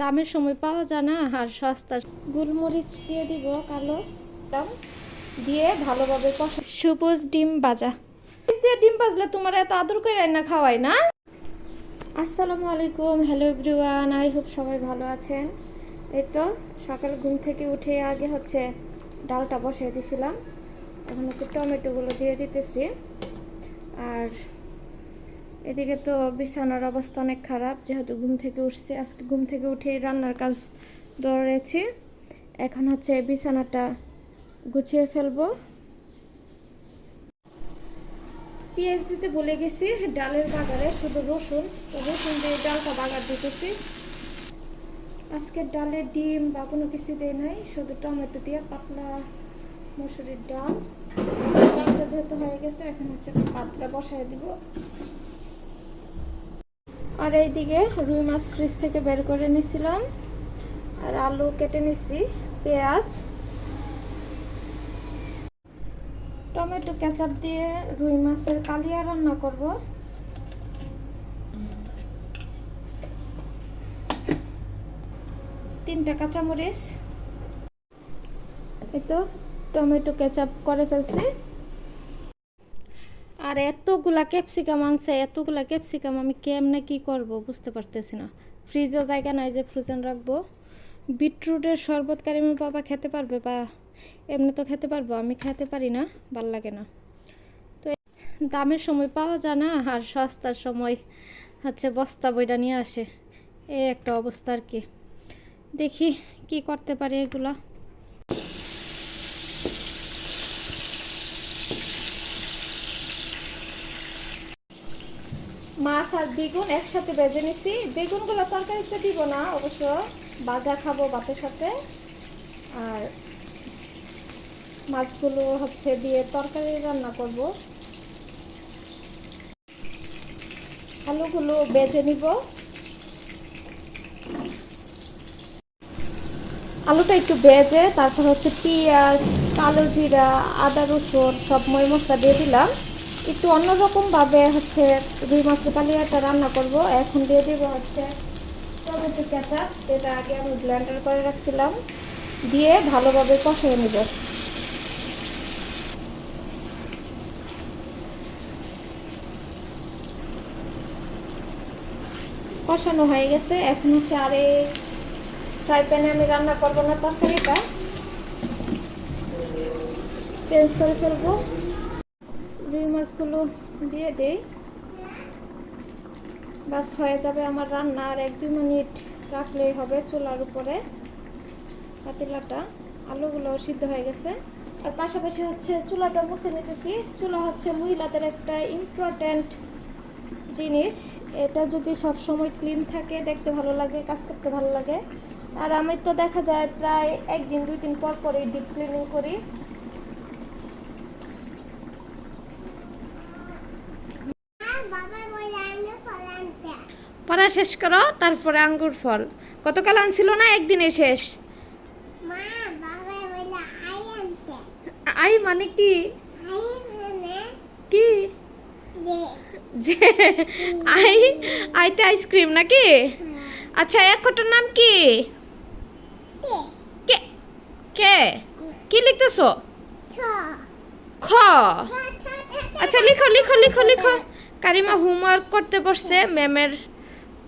দামের সময় পাওয়া যায় না আর সস্তা। গোলমরিচ দিয়ে দিব কালো দাম দিয়ে ভালোভাবে কষা। সবুজ ডিম ভাজা। দিয়ে ডিম ভাজলে তোমার এত আদর করে রান্না খাওয়াই না? আসসালামু আলাইকুম হ্যালো এভরিওয়ান আই হোপ সবাই ভালো আছেন। এই তো সকাল ঘুম থেকে উঠে আগে হচ্ছে ডালটা বসিয়ে দিছিলাম। এখন হচ্ছে টমেটোগুলো দিয়ে দিতেছি। আর এদিকে তো বিছানার অবস্থা অনেক খারাপ, যেহেতু ঘুম থেকে উঠছি। আজকে ঘুম থেকে উঠে রান্নার কাজ দৌড়েছি এখন হচ্ছে বিছানাটা গুছিয়ে ফেলব। পেঁয়াজ দিতে বলে গেছি, ডালের বাগারে শুধু রসুন। তো রসুন দিয়ে ডালটা বাগার দিতেছি। আজকে ডালে ডিম বা কোনো কিছু দেয় নাই, শুধু টমেটো দিয়ে পাতলা মসুরির ডাল। ডালটা যেহেতু হয়ে গেছে, এখন হচ্ছে পাতলা বসায় দিব। আর এইদিকে রুই মাছ ফ্রিজ থেকে বের করে নিছিলাম। আর আলু কেটে নিছি, পেঁয়াজ। টমেটো, কেচাপ দিয়ে রুই মাছের কালিয়া রান্না করব। তিনটা কাঁচামরিচ। এই তো টমেটো, কেচাপ করে ফেলছি। আর এতগুলা ক্যাপসিকাম আনছে, এতগুলা ক্যাপসিকাম আমি কেমনে কি করব বুঝতে পারতেছি না। ফ্রিজেও জায়গা নাই যে ফ্রোজেন রাখব। বিটরুটের শরবত কারিমের বাবা খেতে পারবে বা এমনি তো খেতে পারব, আমি খেতে পারি না, ভালো লাগে না। তো দামের সময় পাওয়া যায় না, আর সস্তার সময় হচ্ছে বস্তা বইটা নিয়ে আসে। এই একটা অবস্থা আর কি। দেখি কি করতে পারি এগুলা। মাছ আর বেগুন একসাথে বেজে নিছি। বেগুনগুলো তরকারিতে দিব না, অবশ্য ভাজা খাব ভাতের সাথে। আর মাছগুলো হচ্ছে দিয়ে তরকারি রান্না করব। আলুগুলো বেজে নিব। আলুটা একটু বেজে তারপর হচ্ছে পেঁয়াজ, কালো জিরা, আদা রসুন সব ময় মশলা দিয়ে দিলাম। একটু অন্যরকম ভাবে হচ্ছে রুই মাছের কালিয়াটা রান্না করব। এখন দিয়ে দিব হচ্ছে টমেটো কেঁচা, যেটা আগে আমি ব্লেন্ডার করে রাখছিলাম। দিয়ে ভালোভাবে কষিয়ে নেব। কষানো হয়ে গেছে। এখন হচ্ছে আর এই ফ্রাই প্যানে আমি রান্না করব না তরকারিটা। চেঞ্জ করে ফেলব। রুই মাছগুলো দিয়ে দিই। বাস হয়ে যাবে আমার রান্না। আর এক দুই মিনিট রাখলেই হবে চুলার উপরে। পাতিলাটা, আলুগুলো সিদ্ধ হয়ে গেছে। আর পাশাপাশি হচ্ছে চুলাটা মুছে নিতেছি। চুলা হচ্ছে মহিলাদের একটা ইম্পর্ট্যান্ট জিনিস। এটা যদি সব সময় ক্লিন থাকে, দেখতে ভালো লাগে, কাজ করতে ভালো লাগে। আর আমি তো দেখা যায় প্রায় একদিন, দুই দিন পর পরই ডিপ ক্লিনিং করি। পড়া শেষ করো তারপরে আঙ্গুর ফল গতকাল আনছিল না একদিনে শেষ আই মানে কি কি যে আই আইতে আইসক্রিম নাকি আচ্ছা এক কটার নাম কি কে কে কি লিখতেছো খ আচ্ছা লিখো লিখো লিখো লিখো কারিমা হোমওয়ার্ক করতে বসছে ম্যামের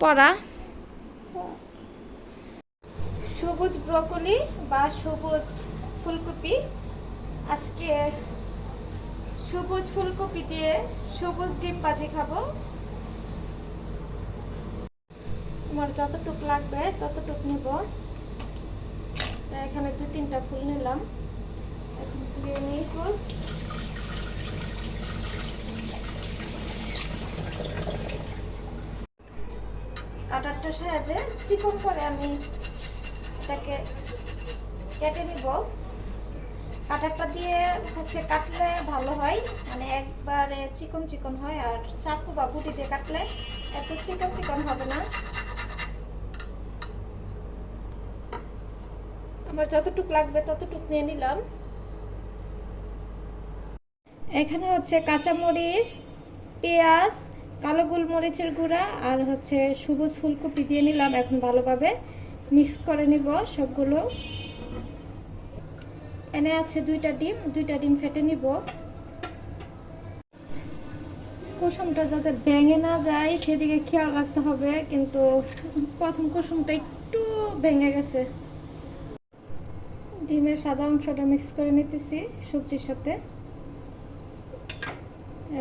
পড়া? সবুজ ব্রকলি বা সবুজ ফুলকপি। আজকে সবুজ ফুলকপি দিয়ে সবুজ ডিম ভাজি খাব। তোমার যতটুক লাগবে, ততটুক নেব। এখানে দু তিনটা ফুল নিলাম। এখন ধুয়ে নিই ফুল। কাটারটার সাহায্যে চিকন করে আমি এটাকে কেটে নিব। কাটারটা দিয়ে হচ্ছে কাটলে ভালো হয় মানে একবারে চিকন চিকন হয়, আর চাকু বা বুটি দিয়ে কাটলে এত চিকন চিকন হবে না। আমার যতটুক লাগবে ততটুক নিয়ে নিলাম। এখানে হচ্ছে কাঁচামরিচ, পেঁয়াজ কালো গোলমরিচের গুঁড়া আর হচ্ছে সবুজ ফুলকপি দিয়ে নিলাম, এখন ভালোভাবে মিক্স করে নিব সবগুলো। এনে আছে দুইটা ডিম দুইটা ডিম ফেটে নিব। কুসুমটা যাতে ভেঙে না যায়, সেদিকে খেয়াল রাখতে হবে, কিন্তু প্রথম কুসুমটা একটু ভেঙে গেছে। ডিমের সাদা অংশটা মিক্স করে নিতেছি সবজির সাথে।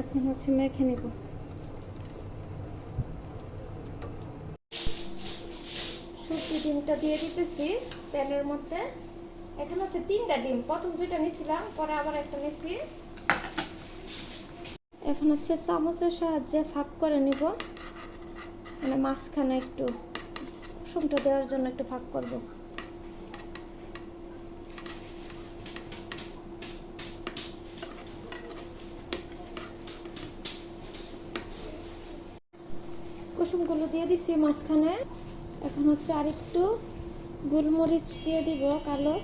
এখন হচ্ছে মেখে নিব। সবজি ডিমটা দিয়ে দিতেছি প্যানের মধ্যে। এখানে হচ্ছে তিনটা ডিম। প্রথম দুইটা নিছিলাম, পরে আবার একটা নিছি। এখন হচ্ছে চামচের সাহায্যে ফাঁক করে নিব। মানে মাঝখানে একটু কুসুমটা দেওয়ার জন্য একটু ফাঁক করব। কুসুমগুলো দিয়ে দিচ্ছি মাঝখানে। এখন হচ্ছে আরেকটু গোলমরিচ দিয়ে দিব, কালো।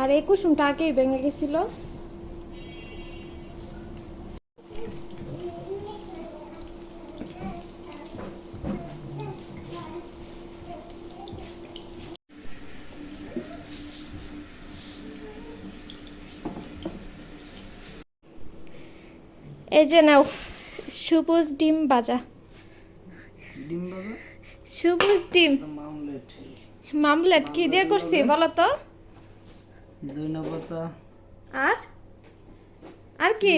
আর এই কুসুমটা আগেই ভেঙে গেছিল। এই যে নাও, সবুজ ডিম ভাজা। ডিম বাজা সবুজ ডিম। মামলেট। কি দিয়ে করছি বলো তো পাতা আর? আর কি?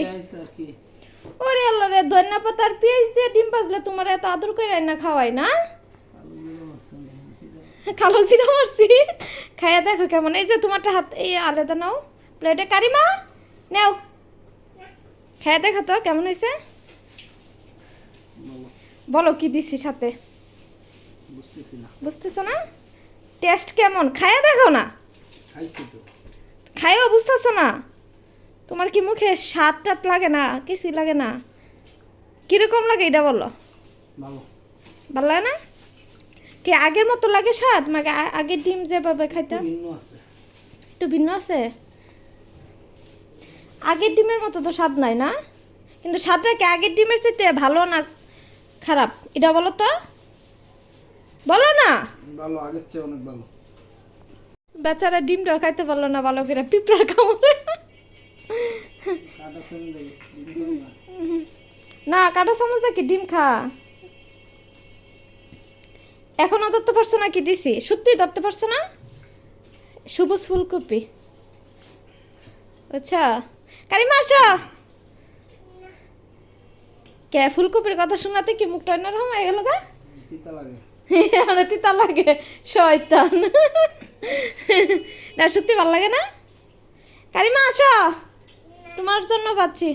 ওরে আল্লাহ রে ধনিয়া পাতার পেঁয়াজ দিয়ে ডিম ভাজলে তোমার এত আদর করে রান্না খাওয়াই না? কালো জিরা মারছি। খাইয়া দেখো কেমন। এই যে তোমারটা হাত এই আলাদা নাও। প্লেটে কারিমা নেও। খাইয়া দেখো তো কেমন হয়েছে বলো কি দিছি সাথে? বুঝতেছি না। টেস্ট কেমন? খাইয়া দেখো না। তো। বুঝতেছো না? তোমার কি মুখে স্বাদ টাত লাগে না? কিছুই লাগে না? কীরকম লাগে এটা বলো? ভালো। লাগে না? কি আগের মতো লাগে স্বাদ? মানে আ- আগের ডিম যেভাবে খাইতাম? একটু ভিন্ন আছে? আগের ডিমের মতো তো স্বাদ নাই না? কিন্তু স্বাদটা কি আগের ডিমের চাইতে ভালো না খারাপ? এটা বলো তো। বলো না? ভালো আগের চেয়ে অনেক ভালো। বেচারা ডিমটাও খাইতে পারল না ভালো করে পিঁপড়ার কামড়ে। ডিম না। কাটা চামচ দেখি ডিম খা। এখনও ধরতে পারছ না কি দিছি? সত্যি ধরতে পারছ না? সবুজ ফুলকপি। আচ্ছা কারিমা আসো। কে ফুলকপির কথা শোনাতে কি মুখটা অন্যরকম হয়ে গেল গা? লাগে। আরে তিতা লাগে শয়তান। না সত্যি ভালো লাগে না? কারিমা আসো। তোমার জন্য পাচ্ছি।